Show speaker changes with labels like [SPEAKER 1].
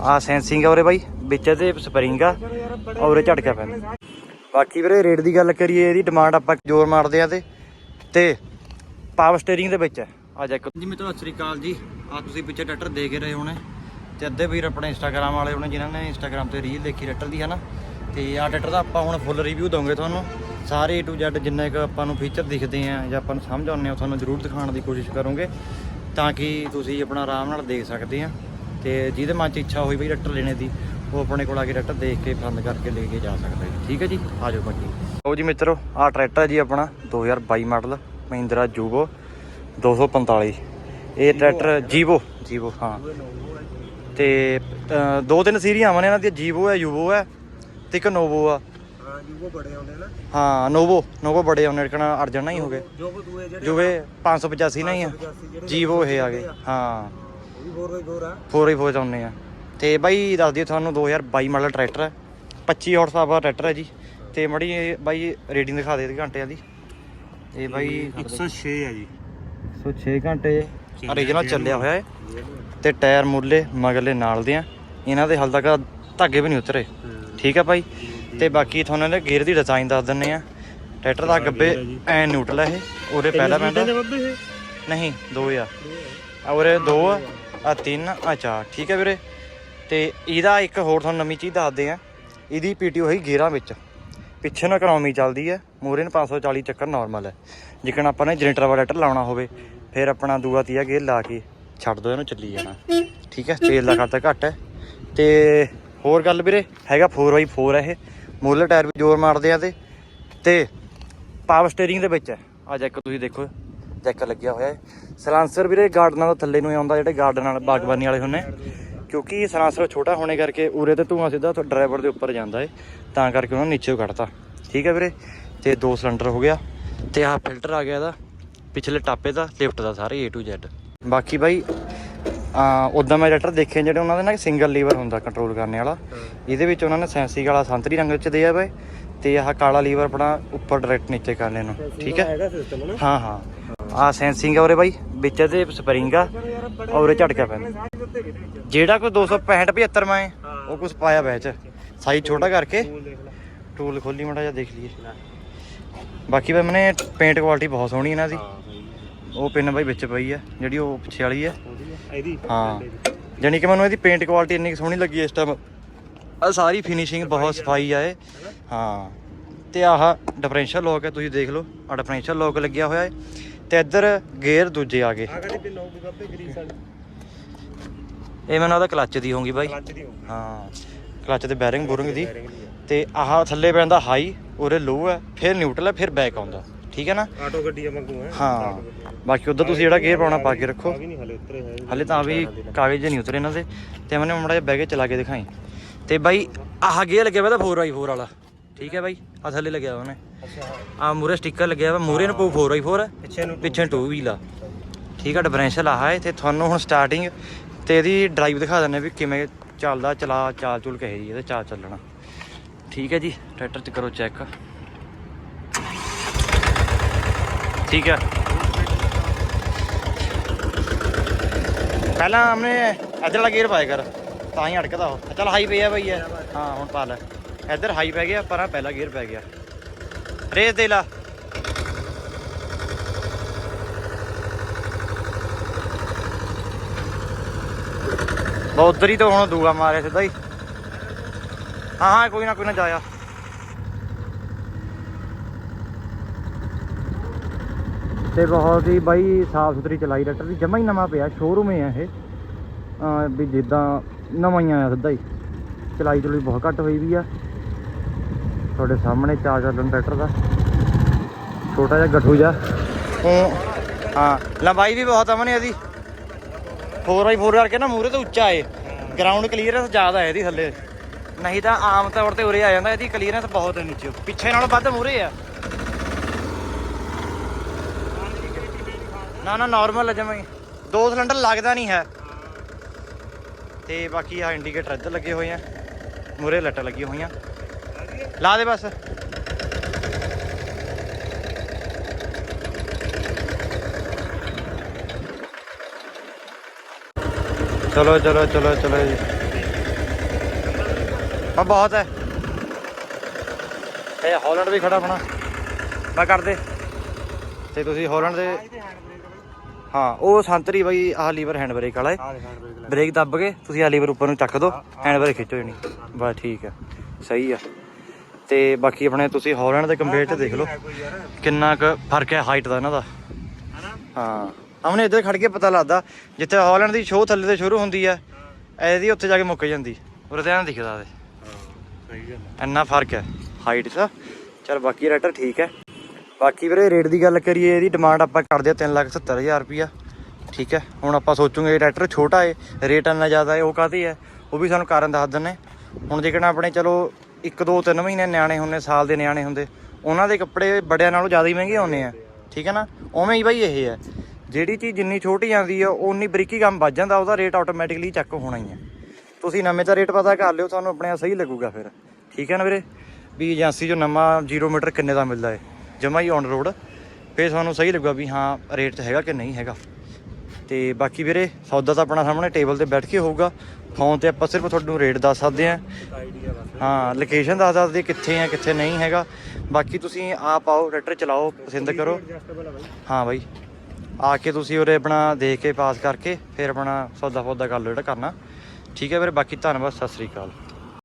[SPEAKER 1] ਆ ਸੈਂਸਿੰਗ ਆ ਉਰੇ ਬਾਈ, ਵਿੱਚ ਤੇ ਸਪਰਿੰਗ ਆ, ਔਰ ਝਟਕਾ ਪੈਂਦਾ। ਬਾਕੀ ਵੀਰੇ ਰੇਟ ਦੀ ਗੱਲ ਕਰੀਏ, ਇਹਦੀ ਡਿਮਾਂਡ ਆਪਾਂ ਜ਼ੋਰ ਮਾਰਦੇ ਆ ਤੇ ਤੇ ਪਾਵਰ ਸਟੀਅਰਿੰਗ ਦੇ ਵਿੱਚ ਹੈ ਆ ਜਾ ਜੀ ਮਿੱਤਰੋ, ਸਤਿ ਸ੍ਰੀ ਅਕਾਲ ਜੀ। ਆ ਤੁਸੀਂ ਪਿੱਛੇ ਟਰੈਕਟਰ ਦੇਖ ਰਹੇ ਹੋਣੇ। ਤੇ ਅੱਧੇ ਵੀਰ ਆਪਣੇ ਇੰਸਟਾਗ੍ਰam ਵਾਲੇ ਹੋਣੇ, ਜਿਨ੍ਹਾਂ ਨੇ ਇੰਸਟਾਗ੍ਰam ਤੇ ਰੀਲ ਦੇਖੀ ਟਰੈਕਟਰ ਦੀ ਹੈ ਨਾ ਤੇ ਆ ਟਰੈਕਟਰ ਦਾ ਆਪਾਂ ਹੁਣ ਫੁੱਲ ਰਿਵਿਊ ਦਵਾਂਗੇ ਤੁਹਾਨੂੰ। ਸਾਰੇ A to Z ਜਿੰਨੇ ਕੁ ਆਪਾਂ ਨੂੰ ਫੀਚਰ ਦਿਖਦੇ ਆ ਜਾਂ ਆਪਾਂ ਨੂੰ ਸਮਝ ਆਉਂਦੇ ਆ ਤੁਹਾਨੂੰ ਜ਼ਰੂਰ ਦਿਖਾਉਣ ਦੀ ਕੋਸ਼ਿਸ਼ ਕਰੋਗੇ, ਤਾਂ ਕਿ ਤੁਸੀਂ ਆਪਣਾ ਆਰਾਮ ਨਾਲ ਦੇਖ ਸਕਦੇ ਆ। ਤੇ ਜਿਹਦੇ ਮਨ 'ਚ ਇੱਛਾ ਹੋਈ ਬਈ ਟਰੈਕਟਰ ਲੈਣੇ ਦੀ ਉਹ ਆਪਣੇ ਕੋਲ ਆ ਕੇ ਟਰੈਕਟਰ ਦੇਖ ਕੇ ਪਸੰਦ ਕਰਕੇ ਲੈ ਕੇ ਜਾ ਸਕਦਾ ਜੀ। ਠੀਕ ਹੈ ਜੀ? ਆ ਜਾਓ ਬਾਕੀ। ਲਓ ਜੀ ਮਿੱਤਰੋ ਆ ਟਰੈਕਟਰ ਹੈ ਜੀ ਆਪਣਾ 2022 ਮਾਡਲ ਮਹਿੰਦਰਾ ਜੂਬੋ 245 ਇਹ ਟਰੈਕਟਰ ਜੀਵੋ ਜੀਵੋ ਹਾਂ। ਤੇ ਦੋ ਤਿੰਨ ਸੀਰੀਆਂ ਆਵਾਂ ਨੇ ਇਹਨਾਂ ਦੀ ਜੀਵੋ ਹੈ ਯੂਵੋ ਹੈ ਤੇ ਇੱਕ ਨੋਵੋ ਆ।
[SPEAKER 2] ਹਾਂ ਜੀ ਉਹ ਬੜੇ ਆਉਂਦੇ ਨਾ।
[SPEAKER 1] ਹਾਂ ਨੋਵੋ ਨੋਵੋ ਬੜੇ ਉਹਨੇ ਕਿਹੜਾ ਅਰਜਨ ਨਾ ਹੀ ਹੋ ਗਏ। ਜੂਵੇ 585 ਨਾ ਹੀ ਆ।
[SPEAKER 2] 85 ਜਿਹੜੇ
[SPEAKER 1] ਜੀਵੋ ਇਹ ਆ ਗਏ ਹਾਂ।
[SPEAKER 2] ਵੀ 4x4 ਆ।
[SPEAKER 1] ਫੋਰ ਹੀ ਫੋਰ ਚਾਹੁੰਦੇ ਆ। ਤੇ ਬਾਈ ਦੱਸ ਦਿਓ ਤੁਹਾਨੂੰ 2022 ਮਾਡਲ ਟਰੈਕਟਰ ਹੈ। 25 ਹਾਰਸ ਪਾਵਰ ਟਰੈਕਟਰ ਹੈ ਜੀ। ਤੇ ਮੜੀ ਇਹ ਬਾਈ ਰੇਟਿੰਗ ਦਿਖਾ ਦੇ ਘੰਟਿਆਂ ਦੀ। ਤੇ ਬਾਈ
[SPEAKER 2] 106 ਆ ਜੀ।
[SPEAKER 1] 106 ਘੰਟੇ। Origignal ਚੱਲਿਆ ਹੋਇਆ ਹੈ। ਤੇ ਟਾਇਰ ਮੁੱਲੇ ਮਗਰਲੇ ਨਾਲ ਦੇ ਆ। ਇਹਨਾਂ ਦੇ ਹਾਲ ਤੱਕ ਧਾਗੇ ਵੀ ਨਹੀਂ ਉਤਰੇ। ਠੀਕ ਆ ਭਾਈ ਤੇ ਬਾਕੀ ਤੁਹਾਨੂੰ ਇਹਦੇ ਗੇਅਰ ਦੀ ਡਿਜ਼ਾਈਨ ਦੱਸ ਦਿੰਨੇ ਆ। ਟਰੈਕਟਰ ਦਾ ਗੱਬੇ ਐ ਨਿਊਟਰਲ ਹੈ ਇਹ। ਉਹਦੇ ਪਹਿਲਾ ਪੈਂਦਾ। ਨਹੀਂ, ਦੋ ਆ। ਔਰ ਦੋ ਆ। ਤਿੰਨ ਆ ਚਾਰ। ਠੀਕ ਹੈ ਵੀਰੇ? ਤੇ ਇਹਦਾ ਇੱਕ ਹੋਰ ਤੁਹਾਨੂੰ ਨਵੀਂ ਚੀਜ਼ ਦੱਸਦੇ ਆ ਇਹਦੀ ਪੀਟੀ ਹੋਈ ਗੇਅਰਾਂ ਵਿੱਚ। ਪਿੱਛੇ ਨੂੰ ਇਕਨੋਮੀ ਚੱਲਦੀ ਹੈ। ਮੂਰੇ ਨੂੰ 540 ਚੱਕਰ ਨਾਰਮਲ ਹੈ। ਜਿਕਣ ਆਪਾਂ ਨੇ ਜਨਰੇਟਰ ਵਾਲਾ ਟਰੈਕਟਰ ਲਾਉਣਾ ਹੋਵੇ, ਫਿਰ ਆਪਣਾ ਦੂਆ ਤੀਆ ਗੇਅਰ ਲਾ ਕੇ ਛੱਡ ਦੋ ਇਹਨੂੰ, ਚੱਲੀ ਜਾਣਾ। ਠੀਕ ਹੈ? ਤੇਲ ਦਾ ਖਰਚਾ ਘੱਟ ਹੈ। ਤੇ ਹੋਰ ਗੱਲ ਵੀਰੇ, ਹੈਗਾ 4x4 ਹੈ ਇਹ। ਮੂਲੇ ਟਾਇਰ ਵੀ ਜ਼ੋਰ ਮਾਰਦੇ ਆ ਤੇ। ਪਾਵਰ ਸਟੀਅਰਿੰਗ ਦੇ ਵਿੱਚ ਹੈ। ਆ ਜੈਕ ਤੁਸੀਂ ਦੇਖੋ। ਜੈਕ ਲੱਗਿਆ ਹੋਇਆ ਹੈ। ਸਲਾਂਸਰ ਵੀਰੇ ਗਾਰਡਨਾਂ ਦਾ ਥੱਲੇ ਨੂੰ ਹੀ ਆਉਂਦਾ ਜਿਹੜੇ ਗਾਰਡਨ ਵਾਲੇ ਬਾਗਬਾਨੀ ਵਾਲੇ ਹੁੰਨੇ ਕਿਉਂਕਿ ਸਲਾਂਸਰ ਛੋਟਾ ਹੋਣੇ ਕਰਕੇ ਉਰੇ ਤੇ ਧੂਆਂ ਸਿੱਧਾ ਡਰਾਈਵਰ ਦੇ ਉੱਪਰ ਜਾਂਦਾ ਏ ਤਾਂ ਕਰਕੇ ਉਹਨਾਂ ਨੀਚੇ ਕੱਢਤਾ। ਠੀਕ ਹੈ ਵੀਰੇ? ਤੇ ਦੋ ਸਿਲੰਡਰ ਹੋ ਗਿਆ। ਤੇ ਆਹ ਫਿਲਟਰ ਆ ਗਿਆ ਇਹਦਾ ਪਿਛਲੇ ਟਾਪੇ ਦਾ ਲਿਫਟ ਦਾ ਸਾਰੇ A to Z ਬਾਕੀ ਬਾਈ ਆ ਉਦਾਂ ਮੈਂ ਰੈਟਰ ਦੇਖੇ ਜਿਹੜੇ ਉਹਨਾਂ ਦੇ ਨਾਲ ਸਿੰਗਲ ਲੀਵਰ ਹੁੰਦਾ ਕੰਟਰੋਲ ਕਰਨ ਵਾਲਾ। ਇਹਦੇ ਵਿੱਚ ਉਹਨਾਂ ਨੇ ਸੈਂਸੀ ਵਾਲਾ ਸੰਤਰੀ ਰੰਗ ਵਿੱਚ ਦਿਆ ਬਾਈ। ਤੇ ਆਹ ਕਾਲਾ ਲੀਵਰ ਆਪਣਾ ਉੱਪਰ ਡਾਇਰੈਕਟ ਨੀਚੇ ਕਰਨੇ ਨੂੰ। ਠੀਕ ਹੈ? ਹਾਂ ਹਾਂ। ਆ ਸੈਂਸਿੰਗ ਆ ਉਰੇ ਬਾਈ ਵਿੱਚ ਤੇ ਸਪਰਿੰਗ ਆ ਔਰ ਝਟਕਾ ਪੈਂਦਾ। ਜਿਹੜਾ ਕੋਈ 265 75 ਮੈਂ ਉਹ ਕੁਝ ਪਾਇਆ ਵਿੱਚ ਸਾਈਜ਼ ਛੋਟਾ ਕਰਕੇ ਟੂਲ ਖੋਲੀ ਮੜਾ ਜਿਹਾ ਦੇਖ ਲਈਏ। ਬਾਕੀ ਬਈ ਮੈਨੇ ਪੇਂਟ ਕੁਆਲਿਟੀ ਬਹੁਤ ਸੋਹਣੀ ਇਹਨਾਂ ਦੀ। ਉਹ ਪਿੰਨ ਬਾਈ ਵਿੱਚ ਪਈ ਆ ਜਿਹੜੀ ਉਹ ਪਿੱਛੇ ਵਾਲੀ ਆ।
[SPEAKER 2] ਇਹਦੀ?
[SPEAKER 1] ਹਾਂ। ਜਾਣੀ ਕਿ ਮੈਨੂੰ ਇਹਦੀ ਪੇਂਟ ਕੁਆਲਿਟੀ ਇੰਨੀ ਸੋਹਣੀ ਲੱਗੀ ਇਸ ਟਾਈਮ ਆ ਸਾਰੀ ਫਿਨਿਸ਼ਿੰਗ ਬਹੁਤ ਸਫ਼ਾਈ ਆ। ਇਹ। ਹਾਂ। ਤੇ ਆਹ ਡਿਫਰੈਂਸ਼ੀਅਲ ਲੋਕ ਹੈ ਤੁਸੀਂ ਦੇਖ ਲਓ। ਆ ਡਿਫਰੈਂਸ਼ੀਅਲ ਲੋਕ ਲੱਗਿਆ ਹੋਇਆ ਹੈ ਤੇ ਇੱਧਰ ਗੇਅਰ ਦੂਜੇ ਆ ਗਏ।
[SPEAKER 2] ਆ ਕਦੀ ਪਿੰਨ ਹੋਊਗੀ ਗੱਬੇ ਗਰੀਸ ਵਾਲੀ।
[SPEAKER 1] ਇਹ ਮੈਨੂੰ ਉਹਦਾ ਕਲੱਚ ਦੀ ਹੋਊਗੀ ਬਾਈ।
[SPEAKER 2] ਕਲੱਚ ਦੀ ਹੋਊਗੀ।
[SPEAKER 1] ਹਾਂ ਕਲੱਚ ਤੇ ਬੈਰਿੰਗ ਬੋਰਿੰਗ ਦੀ ਤੇ ਆਹ ਥੱਲੇ ਪੈਂਦਾ ਹਾਈ ਉਰੇ ਲੋ ਹੈ ਫਿਰ ਨਿਊਟਰਲ ਹੈ ਫਿਰ ਬੈਕ ਆਉਂਦਾ। ਠੀਕ ਹੈ ਨਾ?
[SPEAKER 2] ਆਟੋ ਗੱਡੀਆਂ ਵਾਂਗੂ ਹੈ।
[SPEAKER 1] ਹਾਂ। ਬਾਕੀ ਉਧਰ ਤੁਸੀਂ ਜਿਹੜਾ ਗੇਅਰ ਪਾਉਣਾ ਪਾ ਕੇ ਰੱਖੋ।
[SPEAKER 2] ਆ ਹਲੇ
[SPEAKER 1] ਤਾਂ ਵੀ ਕਾਗਜ਼ ਨਹੀਂ ਉਤਰੇ ਇਹਨਾਂ ਦੇ। ਤੇ ਮੈਨੇ ਮੜਾ ਜਿਹਾ ਕੇ ਚਲਾ ਕੇ ਦਿਖਾਈ। ਤੇ ਬਾਈ ਆਹ ਗੇਅਰ ਲੱਗਿਆ ਹੋਇਆ ਤਾਂ 4x4 ਵਾਲਾ। ਠੀਕ ਹੈ ਬਾਈ। ਆ ਥੱਲੇ ਲੱਗਿਆ ਉਹਨੇ।
[SPEAKER 2] ਅੱਛਾ
[SPEAKER 1] ਆ ਮੂਰੇ ਸਟicker ਲੱਗਿਆ ਹੋਇਆ ਮੂਰੇ ਨੂੰ ਪਊ 4x4 ਹੈ
[SPEAKER 2] ਪਿੱਛੇ ਨੂੰ
[SPEAKER 1] ਪਿੱਛੇ 2 ਵੀਲ ਆ। ਠੀਕ ਆ ਡਿਫਰੈਂਸ਼ੀਅਲ ਆ ਹੈ ਤੇ ਤੁਹਾਨੂੰ ਹੁਣ ਸਟਾਰਟਿੰਗ ਤੇ ਇਹਦੀ ਡਰਾਈਵ ਦਿਖਾ ਦਿੰਦੇ ਵੀ ਕਿਵੇਂ ਚੱਲਦਾ ਚਲਾ ਚਾਲ ਚੁਲ ਕਹੇ ਜੀ ਇਹਦੇ ਚਾਲ ਚੱਲਣਾ। ਠੀਕ ਹੈ ਜੀ ਟਰੈਕਟਰ ਚ ਕਰੋ ਚੈੱਕ ਠੀਕ ਹੈ ਪਹਿਲਾਂ ਹਮਨੇ ਵਾਲਾ ਗੇਅਰ ਪਾਇਆ ਕਰ ਤਾਂ ਹੀ ਅੜਕਦਾ ਉਹ। ਚੱਲ ਹਾਈ ਪਈ ਆ ਬਈ ਇਹ। ਹਾਂ ਹੁਣ ਪਾ ਲੈ। ਇੱਧਰ ਹਾਈ ਪੈ ਗਿਆ, ਪਰਾਂ ਆਹ ਪਹਿਲਾ ਗੇਅਰ ਪੈ ਗਿਆ। ਰੇਸ ਦੇ ਲਾ। ਬਾ ਉਧਰ ਹੀ ਤੋਂ ਹੁਣ ਦੂਆ ਮਾਰਿਆ ਸਿੱਧਾ ਹੀ। ਹਾਂ ਹਾਂ, ਕੋਈ ਨਾ ਕੋਈ ਨਾ ਜਾਇਆ ਤੇ ਬਹੁਤ ਹੀ ਬਾਈ ਸਾਫ਼ ਸੁਥਰੀ ਚਲਾਈ ਰੈਟਰ ਦੀ। ਜਮਾ ਹੀ ਨਵਾਂ ਪਿਆ ਸ਼ੋਰੂਮ ਹੈ ਇਹ। ਵੀ ਜਿੱਦਾਂ ਨਵਾਂ ਹੀ ਆਇਆ ਸਿੱਧਾ ਹੀ। ਚਲਾਈ ਚਲੂਈ ਬਹੁਤ ਘੱਟ ਹੋਈ ਵੀ ਆ। ਤੁਹਾਡੇ ਸਾਹਮਣੇ ਚਾਰ ਚੱਲਣ ਟਰੈਕਟਰ ਦਾ। ਛੋਟਾ ਜਿਹਾ ਗੱਠੂ ਜਿਹਾ ਉਹ, ਹਾਂ, ਲੰਬਾਈ ਵੀ ਬਹੁਤ ਅਮਨ ਇਹਦੀ। 4x4 ਕਰਕੇ ਨਾ ਮੂਰੇ ਤੋਂ ਉੱਚਾ ਏ ਗਰਾਊਂਡ ਕਲੀਅਰੈਂਸ ਜ਼ਿਆਦਾ ਹੈ ਇਹਦੀ ਥੱਲੇ। ਨਹੀਂ ਤਾਂ ਆਮ ਤੌਰ ਤੇ ਉਰੇ ਆ ਜਾਂਦਾ, ਇਹਦੀ ਕਲੀਅਰੈਂਸ ਬਹੁਤ ਹੈ ਨੀਚੇ। ਪਿੱਛੇ ਨਾਲੋਂ ਵੱਧ ਮੂਰੇ ਆ। ਨਾ ਨਾ ਨਾਰਮਲ ਹੈ ਜਮਾਂ ਹੀ। ਦੋ ਸਿਲੰਡਰ ਲੱਗਦਾ ਨਹੀਂ ਹੈ। ਤੇ ਬਾਕੀ ਆ ਇੰਡੀਕੇਟਰ ਇੱਧਰ ਲੱਗੇ ਹੋਏ ਆ। ਮੂਰੇ ਲੱਟਾਂ ਲੱਗੀਆਂ ਹੋਈਆਂ। ਲਾ ਦੇ ਬਸ। ਚਲੋ ਚਲੋ ਚਲੋ ਚਲੋ ਜੀ। ਆ ਬਹੁਤ ਹੈ। ਇਹ ਹਾਲੈਂਡ ਵੀ ਖੜਾ ਆਪਣਾ। ਮੈਂ ਕਰ ਦੇ। ਤੇ ਤੁਸੀਂ ਹਾਲੈਂਡ ਦੇ ਹਾਂ ਉਹ ਸੰਤਰੀ ਬਾਈ ਆਹ ਲੀਵਰ ਹੈਂਡ ਬ੍ਰੇਕ ਵਾਲਾ ਹੈ।
[SPEAKER 2] ਆਹ ਬ੍ਰੇਕ
[SPEAKER 1] ਦੱਬ ਕੇ ਤੁਸੀਂ ਆ ਲੀਵਰ ਉੱਪਰ ਨੂੰ ਚੱਕ ਦੋ ਹੈਂਡ ਬ੍ਰੇਕ ਖਿੱਚੋ ਜਣੀ ਬਸ ਠੀਕ ਆ ਸਹੀ ਆ। ਤੇ ਬਾਕੀ ਆਪਣੇ ਤੁਸੀਂ ਹਾਲੈਂਡ ਦੇ ਕੰਪੇਅਰ ਤੇ ਦੇਖ ਲਓ।
[SPEAKER 2] ਹੈ
[SPEAKER 1] ਕਿੰਨਾ ਕੁ ਫ਼ਰਕ ਹੈ ਹਾਈਟ ਦਾ ਇਹਨਾਂ ਦਾ। ਹਾਂ। ਆਮਨੇ ਇੱਧਰ ਖੜ ਕੇ ਪਤਾ ਲੱਗਦਾ ਜਿੱਥੇ ਹਾਲੈਂਡ ਦੀ ਸ਼ੋਅ ਥੱਲੇ ਤੇ ਸ਼ੁਰੂ ਹੁੰਦੀ ਆ ਇਹਦੀ ਉੱਥੇ ਜਾ ਕੇ ਮੁੱਕ ਜਾਂਦੀ ਉਰੇ ਤੇ ਐਂ ਦਿਖਦਾ ਤੇ
[SPEAKER 2] ਹਾਂ ਸਹੀ ਗੱਲ ਹੈ।
[SPEAKER 1] ਇੰਨਾ ਫ਼ਰਕ ਹੈ ਹਾਈਟ 'ਚ। ਚਲ ਬਾਕੀ ਰੈਟਰ ਠੀਕ ਹੈ। ਬਾਕੀ ਵੀਰੇ ਰੇਟ ਦੀ ਗੱਲ ਕਰੀਏ ਇਹਦੀ ਡਿਮਾਂਡ ਆਪਾਂ ਕਰਦੇ ਆ 370000 ਰੁਪਿਆ ਠੀਕ ਹੈ। ਹੁਣ ਆਪਾਂ ਸੋਚੂਗੇ ਇਹ ਟਰੈਕਟਰ ਛੋਟਾ ਏ ਰੇਟ ਇੰਨਾ ਜ਼ਿਆਦਾ ਹੈ ਉਹ ਕਾਹਤੇ ਹੈ? ਉਹ ਵੀ ਸਾਨੂੰ ਕਾਰਨ ਦੱਸ ਦਿੰਨੇ ਹੁਣ ਜੇਕਰ ਆਪਣੇ ਚਲੋ 1 2 3 ਮਹੀਨੇ ਨਿਆਣੇ ਹੁੰਦੇ, ਸਾਲ ਦੇ ਨਿਆਣੇ ਹੁੰਦੇ, ਉਹਨਾਂ ਦੇ ਕੱਪੜੇ ਬੜਿਆਂ ਨਾਲੋਂ ਜ਼ਿਆਦਾ ਹੀ ਮਹਿੰਗੇ ਆਉਂਦੇ ਆ। ਠੀਕ ਹੈ ਨਾ? ਉਵੇਂ ਹੀ ਬਾਈ ਇਹ ਹੈ ਜਿਹੜੀ ਚੀਜ਼ ਜਿੰਨੀ ਛੋਟੀ ਆਉਂਦੀ ਆ ਉਨੀ ਬਰੀਕੀ ਕੰਮ ਵੱਜ ਜਾਂਦਾ, ਉਹਦਾ ਰੇਟ ਆਟੋਮੈਟਿਕਲੀ ਚੱਕ ਹੋਣਾ ਹੀ ਹੈ ਤੁਸੀਂ ਨਵੇਂ ਦਾ ਰੇਟ ਪਤਾ ਕਰ ਲਿਓ, ਤੁਹਾਨੂੰ ਆਪਣੇ ਆਪ ਸਹੀ ਲੱਗੂਗਾ ਫਿਰ। ਠੀਕ ਹੈ ਨਾ ਵੀਰੇ? ਵੀ ਏਜੰਸੀ 'ਚੋਂ ਨਵਾਂ 0 ਮੀਟਰ ਕਿੰਨੇ ਦਾ ਮਿਲਦਾ ਹੈ ਜਮਾ ਹੀ ਔਨ ਰੋਡ ਫਿਰ ਤੁਹਾਨੂੰ ਸਹੀ ਲੱਗੂਗਾ ਵੀ ਹਾਂ ਰੇਟ 'ਚ ਹੈਗਾ ਕਿ ਨਹੀਂ ਹੈਗਾ। ਤੇ ਬਾਕੀ ਵੀਰੇ, ਸੌਦਾ ਤਾਂ ਆਪਣਾ ਸਾਹਮਣੇ ਟੇਬਲ ਤੇ ਬੈਠ ਕੇ ਹੋਊਗਾ। ਫੋਨ ਤੇ ਆਪਾਂ ਸਿਰਫ ਤੁਹਾਨੂੰ ਰੇਟ ਦੱਸ ਸਕਦੇ ਹਾਂ। ਹਾਂ ਲੋਕੇਸ਼ਨ ਦੱਸ ਸਕਦੇ ਕਿੱਥੇ ਆ ਕਿੱਥੇ ਨਹੀਂ ਹੈਗਾ। ਬਾਕੀ ਤੁਸੀਂ ਆਪ ਆਓ ਟਰੈਕਟਰ ਚਲਾਓ, ਪਸੰਦ ਕਰੋ। ਹਾਂ ਬਾਈ। ਆ ਕੇ ਤੁਸੀਂ ਉਰੇ ਆਪਣਾ ਦੇਖ ਕੇ ਪਾਸ ਕਰਕੇ ਫਿਰ ਆਪਣਾ ਸੌਦਾ ਫੌਦਾ ਕਰ ਲਓ ਜਿਹੜਾ ਕਰਨਾ। ਠੀਕ ਹੈ ਵੀਰੇ, ਬਾਕੀ ਧੰਨਵਾਦ, ਸਤਿ ਸ੍ਰੀ ਅਕਾਲ।